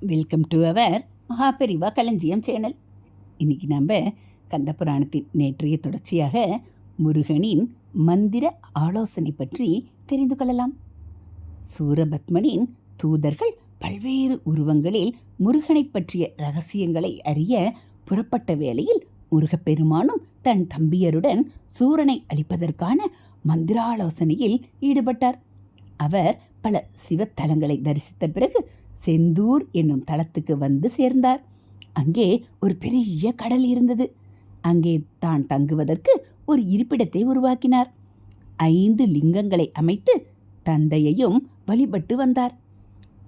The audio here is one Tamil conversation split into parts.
வெல்கம் டு அவர் மகாபெரிவா களஞ்சியம் சேனல். இன்னைக்கு நம்ம கந்த புராணத்தின் நேற்றைய தொடர்ச்சியாக முருகனின் மந்திர ஆலோசனை பற்றி தெரிந்து கொள்ளலாம். சூரபத்மனின் தூதர்கள் பல்வேறு உருவங்களில் முருகனை பற்றிய ரகசியங்களை அறிய புறப்பட்ட வேளையில் முருகப்பெருமானும் தன் தம்பியருடன் சூரனை அழிப்பதற்கான மந்திராலோசனையில் ஈடுபட்டார். அவர் பல சிவத்தலங்களை தரிசித்த பிறகு செந்தூர் என்னும் தளத்துக்கு வந்து சேர்ந்தார். அங்கே ஒரு பெரிய கடல் இருந்தது. அங்கே தான் தங்குவதற்கு ஒரு இருப்பிடத்தை உருவாக்கினார். ஐந்து லிங்கங்களை அமைத்து தந்தையையும் வழிபட்டு வந்தார்.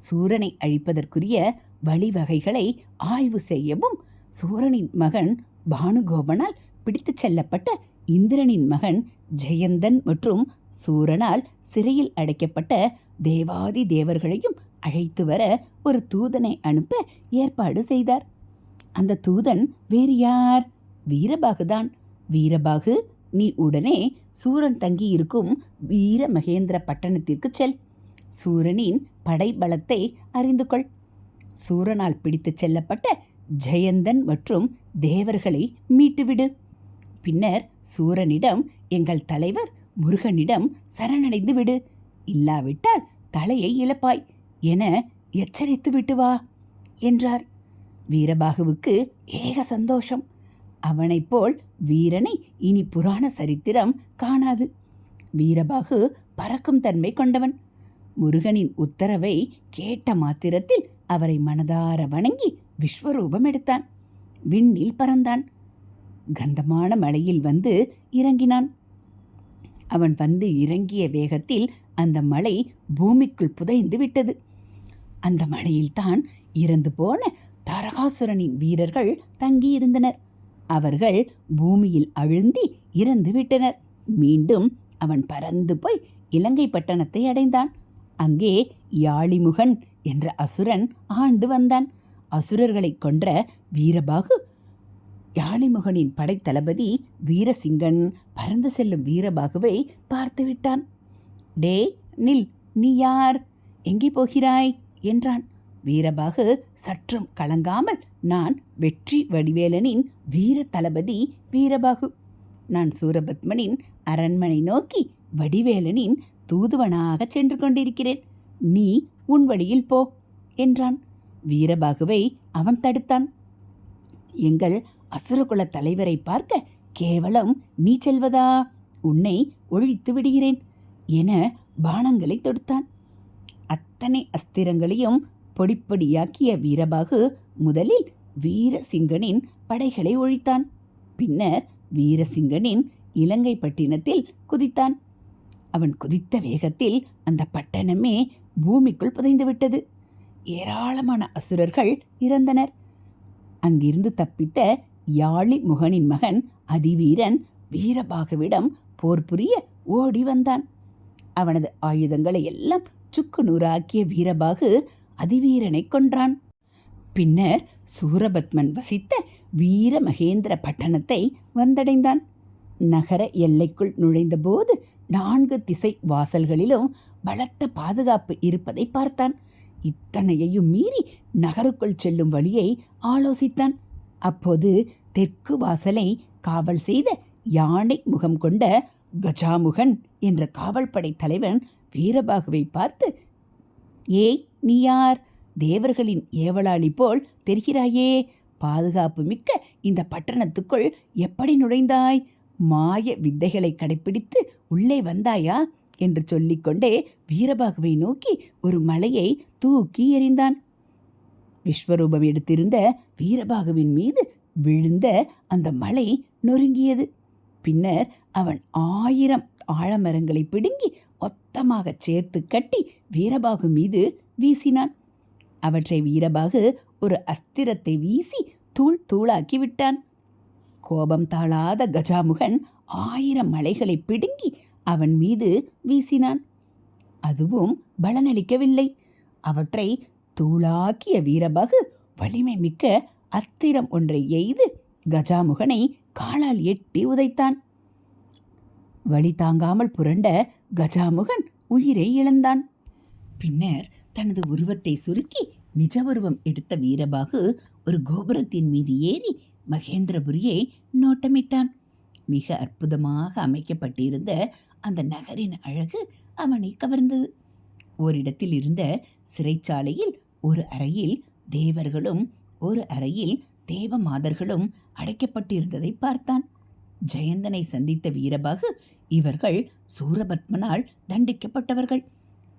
சூரனை அழிப்பதற்குரிய வழிவகைகளை ஆய்வு செய்யவும் சூரனின் மகன் பானுகோபனால் பிடித்துச் செல்லப்பட்ட இந்திரனின் மகன் ஜெயந்தன் மற்றும் சூரனால் சிறையில் அடைக்கப்பட்ட தேவாதி தேவர்களையும் அழைத்து வர ஒரு தூதனை அனுப்ப ஏற்பாடு செய்தார். அந்த தூதன் வேறு யார்? வீரபாகுதான் வீரபாகு நீ உடனே சூரன் தங்கியிருக்கும் வீர மகேந்திர பட்டணத்திற்கு செல். சூரனின் படைபலத்தை அறிந்து கொள். சூரனால் பிடித்துச் செல்லப்பட்ட ஜெயந்தன் மற்றும் தேவர்களை மீட்டுவிடு. பின்னர் சூரனிடம் எங்கள் தலைவர் முருகனிடம் சரணடைந்து விடு. இல்லாவிட்டால் தலையை இழப்பாய். என எச்சரித்து விட்டு வா என்றார். வீரபாகுவுக்கு ஏக சந்தோஷம். அவனைப் போல் வீரனை இனி புராண சரித்திரம் காணாது. வீரபாகு பறக்கும் தன்மை கொண்டவன். முருகனின் உத்தரவை கேட்ட மாத்திரத்தில் அவரை மனதார வணங்கி விஸ்வரூபம் எடுத்தான். விண்ணில் பறந்தான். கந்தமான மலையில் வந்து இறங்கினான். அவன் வந்து இறங்கிய வேகத்தில் அந்த மலை பூமிக்குள் புதைந்து விட்டது. அந்த மலையில்தான் இறந்து போன தாரகாசுரனின் வீரர்கள் தங்கியிருந்தனர். அவர்கள் பூமியில் அழுந்தி இறந்து விட்டனர். மீண்டும் அவன் பறந்து போய் இலங்கை பட்டணத்தை அடைந்தான். அங்கே யாழிமுகன் என்ற அசுரன் ஆண்டு வந்தான். அசுரர்களைக் கொன்ற வீரபாகு யாழிமுகனின் படைத்தளபதி வீரசிங்கன் பறந்து செல்லும் வீரபாகுவை பார்த்து விட்டான் டே நில் நீ யார்? எங்கே போகிறாய்? என்றான். வீரபாகு சற்றும் கலங்காமல் நான் வெற்றி வடிவேலனின் வீர தளபதி வீரபாகு. நான் சூரபத்மனின் அரண்மனை நோக்கி வடிவேலனின் தூதுவனாக சென்று கொண்டிருக்கிறேன். நீ உன் வழியில் போ என்றான். வீரபாகுவை அவன் தடுத்தான். எங்கள் அசுரகுல தலைவரை பார்க்க கேவலம். நீ செல்வதா? உன்னை ஒழித்து விடுகிறேன் என பானங்களை தொடுத்தான். அத்தனை அஸ்திரங்களையும் பொடிப்பொடியாக்கிய வீரபாகு முதலில் வீரசிங்கனின் படைகளை ஒழித்தான். பின்னர் வீரசிங்கனின் இலங்கை பட்டினத்தில் குதித்தான். அவன் குதித்த வேகத்தில் அந்த பட்டணமே பூமிக்குள் புதைந்துவிட்டது ஏராளமான அசுரர்கள் இறந்தனர். அங்கிருந்து தப்பித்த யாழி முகனின் மகன் அதிவீரன் வீரபாகுவிடம் போர் புரிய ஓடி வந்தான் அவனது ஆயுதங்களை எல்லாம் சுக்கு நூறாக்கிய வீரபாகு அதிவீரனை கொன்றான். பின்னர் சூரபத்மன் வசித்த வீர மகேந்திர பட்டணத்தை வந்தடைந்தான். நகர எல்லைக்குள் நுழைந்தபோது நான்கு திசை வாசல்களிலும் பலத்த பாதுகாப்பு இருப்பதை பார்த்தான். இத்தனையையும் மீறி நகருக்குள் செல்லும் வழியை ஆலோசித்தான். அப்போது தெற்கு வாசலை காவல் செய்த யானை முகம் கொண்ட கஜாமுகன் என்ற காவல்படை தலைவன் வீரபாகுவை பார்த்து ஏய் நீ யார்? தேவர்களின் ஏவலாளி போல் தெரிகிறாயே? பாதுகாப்பு மிக்க இந்த பட்டணத்துக்குள் எப்படி நுழைந்தாய்? மாய வித்தைகளை கடைப்பிடித்து உள்ளே வந்தாயா? என்று சொல்லிக்கொண்டே வீரபாகுவை நோக்கி ஒரு மலையை தூக்கி எறிந்தான். விஸ்வரூபம் எடுத்திருந்த வீரபாகுவின் மீது விழுந்த அந்த மலை நொறுங்கியது. பின்னர் அவன் ஆயிரம் ஆழமரங்களை பிடுங்கி மொத்தமாக சேர்த்து கட்டி வீரபாகு மீது வீசினான். அவற்றை வீரபாகு ஒரு அஸ்திரத்தை வீசி தூள் தூளாக்கி விட்டான். கோபம் தாழாத கஜாமுகன் ஆயிரம் மலைகளை பிடுங்கி அவன் மீது வீசினான். அதுவும் பலனளிக்கவில்லை. அவற்றை தூளாக்கிய வீரபாகு வலிமை மிக்க அத்திரம் ஒன்றை எய்து கஜாமுகனை காலால் எட்டி உதைத்தான். வழி தாங்காமல் புரண்ட கஜாமுகன் உயிரை இழந்தான். பின்னர் தனது உருவத்தை சுருக்கி நிஜ உருவம் எடுத்த வீரபாகு ஒரு கோபுரத்தின் மீது ஏறி மகேந்திரபுரியை நோட்டமிட்டான். மிக அற்புதமாக அமைக்கப்பட்டிருந்த அந்த நகரின் அழகு அவனை கவர்ந்தது. ஓரிடத்தில் இருந்த சிறைச்சாலையில் ஒரு அறையில் தேவர்களும் ஒரு அறையில் தேவ மாதர்களும் அடைக்கப்பட்டிருந்ததை பார்த்தான். ஜெயந்தனை சந்தித்த வீரபாகு இவர்கள் சூரபத்மனால் தண்டிக்கப்பட்டவர்கள்.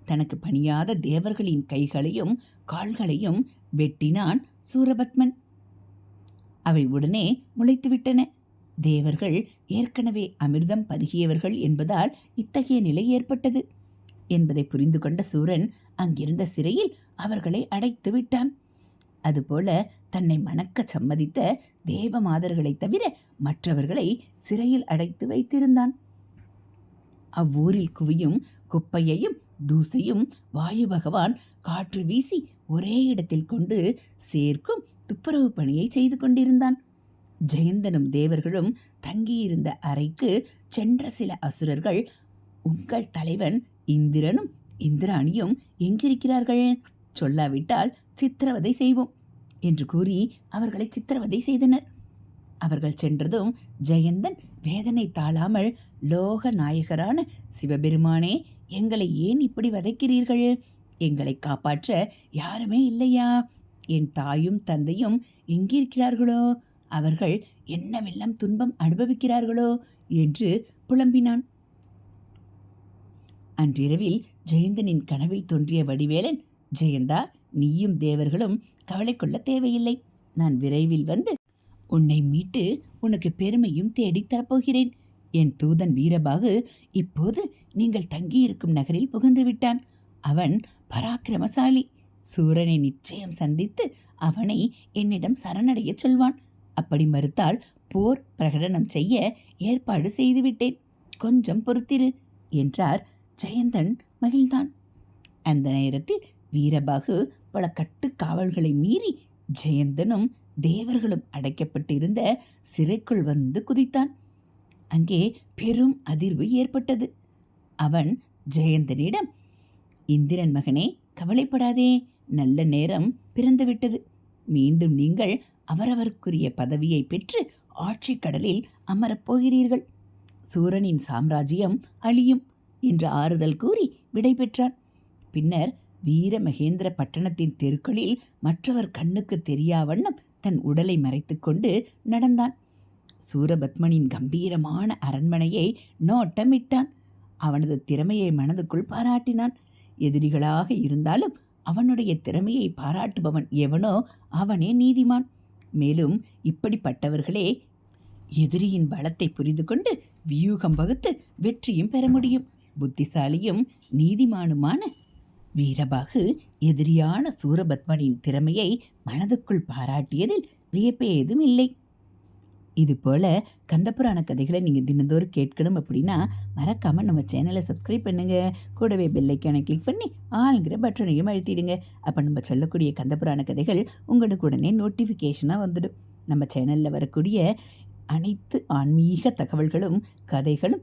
தனக்கு பணியாத தேவர்களின் கைகளையும் கால்களையும் வெட்டினான் சூரபத்மன். அவை உடனே முளைத்துவிட்டன. தேவர்கள் ஏற்கனவே அமிர்தம் பருகியவர்கள் என்பதால் இத்தகைய நிலை ஏற்பட்டது. என்பதை புரிந்து கொண்ட சூரன் அங்கிருந்த சிறையில் அவர்களை அடைத்து விட்டான் அதுபோல தன்னை மணக்க சம்மதித்த தேவமாதர்களைத் தவிர மற்றவர்களை சிறையில் அடைத்து வைத்திருந்தான். அவ்வூரில் குவியும் குப்பையையும் தூசையும் வாயு பகவான் காற்று வீசி ஒரே இடத்தில் கொண்டு சேர்க்கும் துப்புரவு பணியை செய்து கொண்டிருந்தான். ஜெயந்தனும் தேவர்களும் தங்கியிருந்த அறைக்கு சென்ற சில அசுரர்கள் உங்கள் தலைவன் இந்திரனும் இந்திராணியும் எங்கிருக்கிறார்கள்? சொல்லாவிட்டால் சித்திரவதை செய்வோம் என்று கூறி அவர்களை சித்திரவதை செய்தனர். அவர்கள் சென்றதும் ஜெயந்தன் வேதனை தாழாமல் லோக நாயகரான சிவபெருமானே எங்களை ஏன் இப்படி வதைக்கிறீர்கள்? எங்களை காப்பாற்ற யாருமே இல்லையா? என் தாயும் தந்தையும் எங்கிருக்கிறார்களோ? அவர்கள் என்னவெல்லாம் துன்பம் அனுபவிக்கிறார்களோ? என்று புலம்பினான். அன்றிரவில் ஜெயந்தனின் கனவில் தோன்றிய வடிவேலன் ஜெயந்தா நீயும் தேவர்களும் கவலை கொள்ள தேவையில்லை. நான் விரைவில் வந்து உன்னை மீட்டு உனக்கு பெருமையும் தேடித் தரப்போகிறேன். என் தூதன் வீரபாகு இப்போது நீங்கள் தங்கியிருக்கும் நகரில் புகுந்து விட்டான். அவன் பராக்கிரமசாலி. சூரனை நிச்சயம் சந்தித்து அவனை என்னிடம் சரணடையச் சொல்வான். அப்படி மறுத்தால் போர் பிரகடனம் செய்ய ஏற்பாடு செய்துவிட்டேன். கொஞ்சம் பொறுத்திரு என்றார் ஜெயந்தன் மகிழ்ந்தான். அந்த நேரத்தில் வீரபாகு பல கட்டுக்காவல்களை மீறி ஜெயந்தனும் தேவர்களும் அடைக்கப்பட்டிருந்த சிறைக்குள் வந்து குதித்தான். அங்கே பெரும் அதிர்வு ஏற்பட்டது. அவன் ஜெயந்தனிடம் இந்திரன் மகனே கவலைப்படாதே நல்ல நேரம் பிறந்துவிட்டது. மீண்டும் நீங்கள் அவரவருக்குரிய பதவியை பெற்று ஆட்சி கடலில் அமரப் போகிறீர்கள். சூரனின் சாம்ராஜ்யம் அழியும் என்று ஆறுதல் கூறி விடை பெற்றான் பின்னர் வீர மகேந்திர பட்டணத்தின் தெருக்களில் மற்றவர் கண்ணுக்கு தெரியாவண்ணம் தன் உடலை மறைத்துக்கொண்டு நடந்தான். சூரபத்மனின் கம்பீரமான அரண்மனையை நோட்டமிட்டான். அவனது திறமையை மனதுக்குள் பாராட்டினான். எதிரிகளாக இருந்தாலும் அவனுடைய திறமையை பாராட்டுபவன் எவனோ அவனே நீதிமான். மேலும் இப்படிப்பட்டவர்களே எதிரியின் பலத்தை புரிந்து கொண்டு வியூகம் வகுத்து வெற்றியும் பெற முடியும். புத்திசாலியும் நீதிமானுமான வீரபாகு எதிரியான சூரபத்மனின் திறமையை மனதுக்குள் பாராட்டியதில் வியப்பே ஏதும் இல்லை. இதுபோல் கந்தபுராண கதைகளை நீங்கள் தினந்தோறும் கேட்கணும் அப்படின்னா மறக்காமல் நம்ம சேனலை சப்ஸ்கிரைப் பண்ணுங்கள் கூடவே பெல்லைக்கானை கிளிக் பண்ணி ஆளுங்கிற பட்டனையும் அழுத்திடுங்க. அப்போ நம்ம சொல்லக்கூடிய கந்தபுராண கதைகள் உங்களுக்கு உடனே நோட்டிஃபிகேஷனாக வந்துடும். நம்ம சேனலில் வரக்கூடிய அனைத்து ஆன்மீக தகவல்களும் கதைகளும்